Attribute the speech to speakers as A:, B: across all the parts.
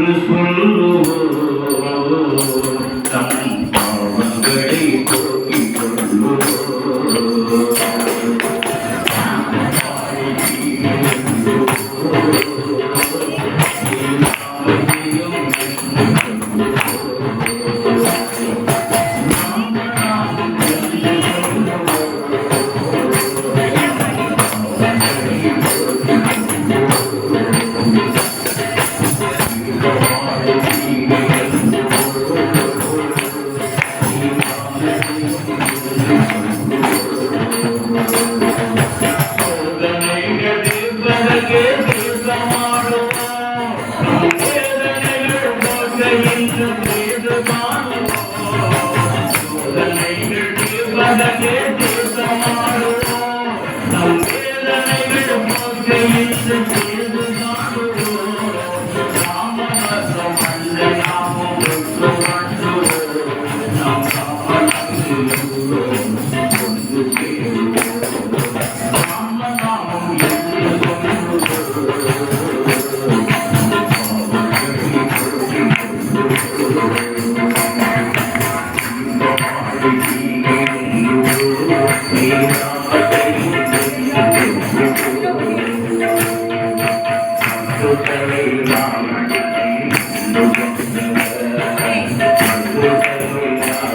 A: رسول الله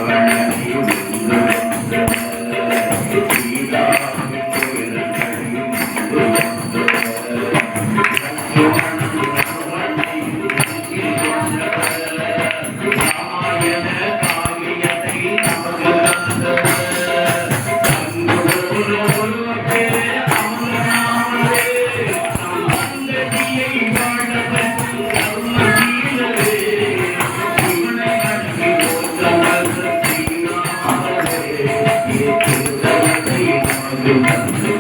A: Amen. Thank you.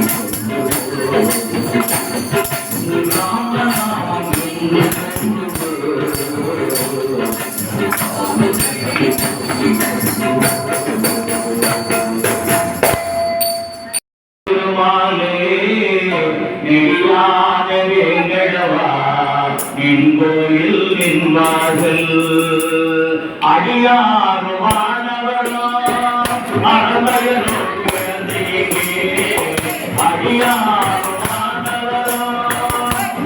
A: Thank you.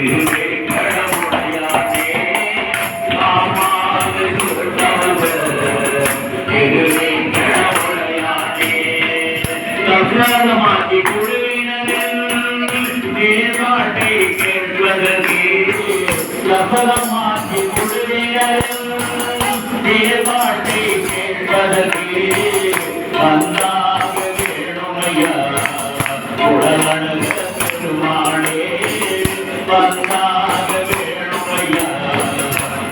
A: Amen.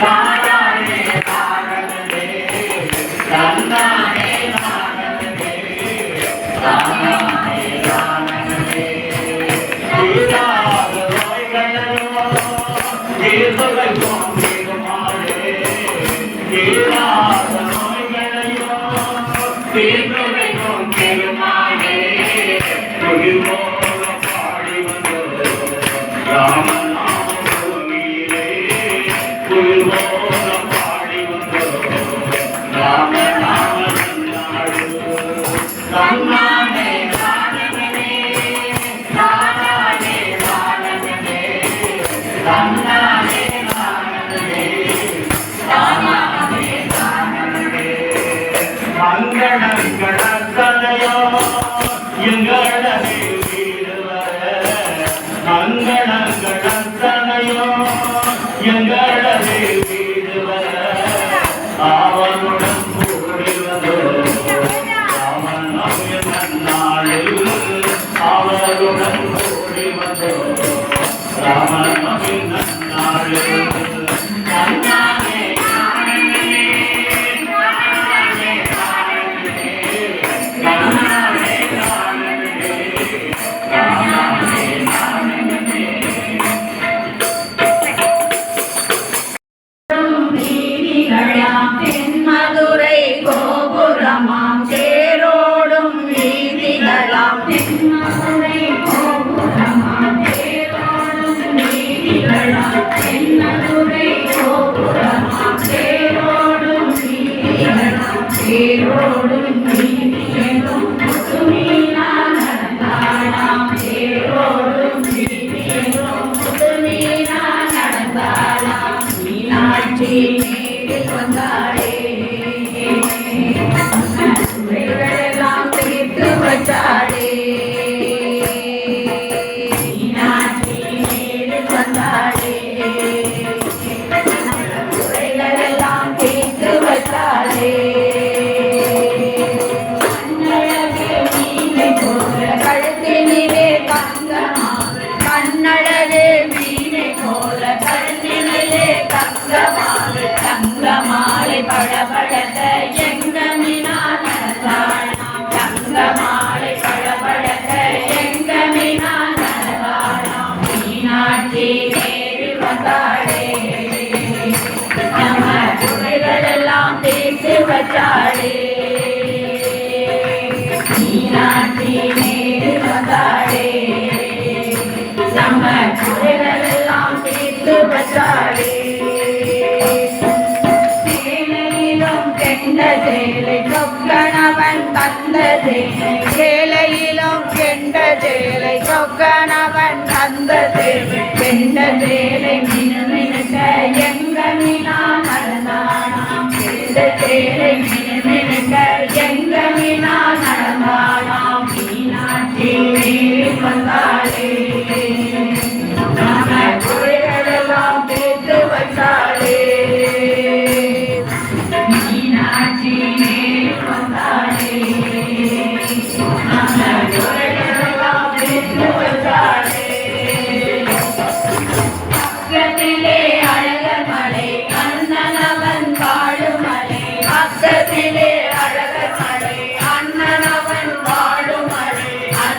A: Bye. 三妈 Thank you.
B: கச்சாடே Meenakshi மேடு மதாடே நம்ம குறைகளெல்லாம் தீர்த்து பச்சாடே சேலையிலும் கெண்ட சேலை சொக்கணவன் தந்த சேலை சேலையிலும் கெண்ட मेरे मेरे मेरे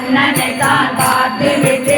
B: கண்ணனை தான் பார்த்து விட்டு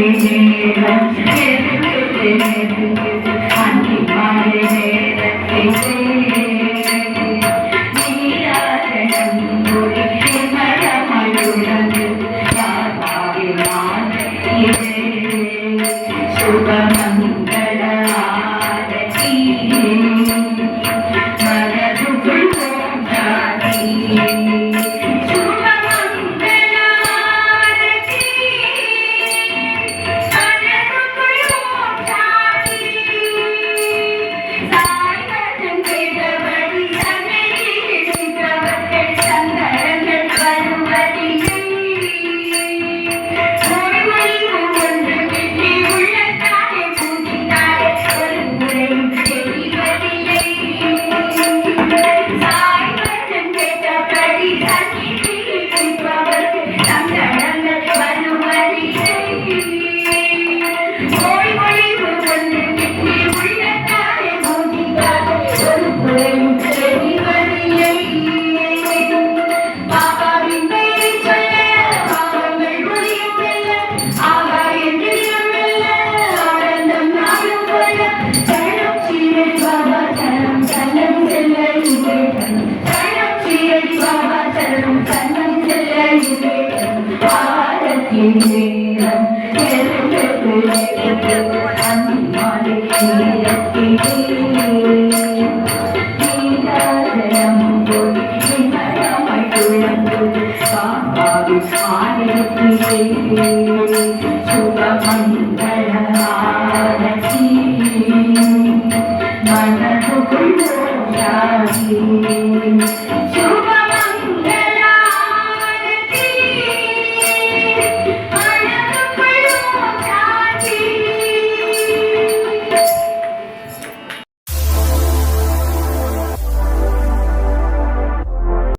B: Thank you.